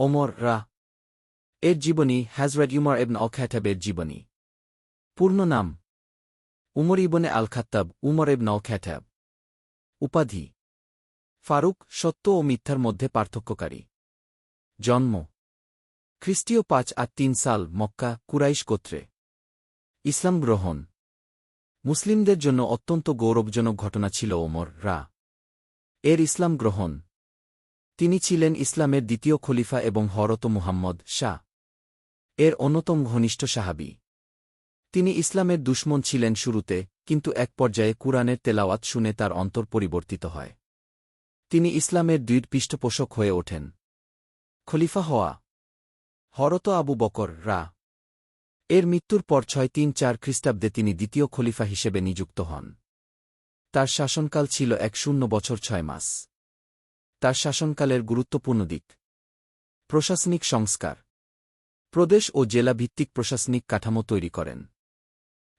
ওমর রা। এর জীবনী হ্যাজরত উমর এবন আল খ্যাটাবের জীবনী। পূর্ণ নাম। উমর ইবনে আল খাত্তাব উমর এবন আল খ্যাটাব উপাধি। ফারুক সত্য ও মিথ্যার মধ্যে পার্থক্যকারী। জন্ম। খ্রিস্টীয় পাঁচ আর তিন সাল মক্কা, কুরাইশ গোত্রে। ইসলাম গ্রহণ। মুসলিমদের জন্য অত্যন্ত গৌরবজনক ঘটনা ছিল ওমর রা। এর ইসলাম গ্রহণ। তিনি ছিলেন ইসলামের দ্বিতীয় খলিফা এবং হরত মুহাম্মদ শাহ। এর অন্যতম ঘনিষ্ঠ সাহাবি। তিনি ইসলামের দুশ্মন ছিলেন শুরুতে, কিন্তু এক পর্যায়ে কুরআনের তেলাওয়াত শুনে তার অন্তর পরিবর্তিত হয়। তিনি ইসলামের দৃঢ় পৃষ্ঠপোষক হয়ে ওঠেন। খলিফা হওয়া। হরত আবু বকর রা। এর মৃত্যুর পর ছয় তিন চার খ্রিস্টাব্দে তিনি দ্বিতীয় খলিফা হিসেবে নিযুক্ত হন। তার শাসনকাল ছিল এক শূন্য বছর ছয় মাস। তার শাসনকালের গুরুত্বপূর্ণ দিক। প্রশাসনিক সংস্কার। প্রদেশ ও জেলা ভিত্তিক প্রশাসনিক কাঠামো তৈরি করেন।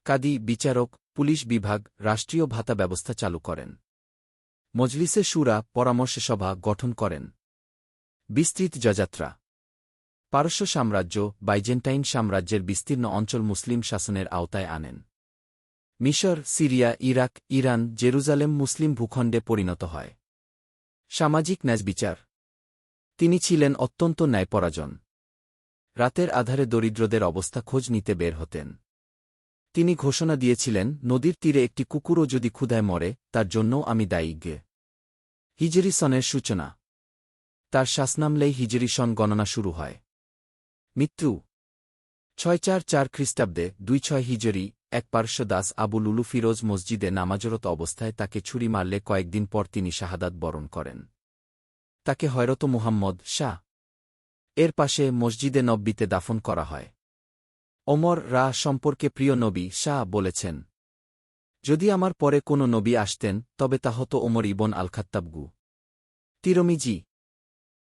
কাদি বিচারক, পুলিশ বিভাগ, রাষ্ট্রীয় ভাতা ব্যবস্থা চালু করেন। মজলিসে সুরা, পরামর্শ সভা গঠন করেন। বিস্তৃত যযাত্রা। পারস্য সাম্রাজ্য বাইজেন্টাইন সাম্রাজ্যের বিস্তীর্ণ অঞ্চল মুসলিম শাসনের আওতায় আনেন। মিশর, Syria, Iraq, Iran, Jerusalem Muslim ভূখণ্ডে পরিণত হয়। সামাজিক ন্যাজবিচার তিনি ছিলেন অত্যন্ত ন্যায়পরাজন। রাতের আধারে দরিদ্রদের অবস্থা খোঁজ নিতে বের হতেন। তিনি ঘোষণা দিয়েছিলেন, নদীর তীরে একটি কুকুরও যদি ক্ষুধায় মরে, তার জন্যও আমি দায়ী গে। হিজরি সনের সূচনা। তার শাসনামলেই হিজরি সন গণনা শুরু হয়। মৃত্যু। ছয় চার চার খ্রিস্টাব্দে দুই ছয় হিজরি এক পার্শ্ব দাস আবু লুলু ফিরোজ মসজিদে নামাজরত অবস্থায় তাকে ছুরি মারলে কয়েকদিন পর তিনি শাহাদাত বরণ করেন। তাকে হয়রত মুহাম্মদ শাহ এর পাশে মসজিদে নব্বিতে দাফন করা হয়। ওমর রা সম্পর্কে প্রিয় নবী শাহ বলেছেন, যদি আমার পরে কোনো নবী আসতেন, তবে তা হতো ওমর ইবন আল খাত্তাবগু তিরমিজি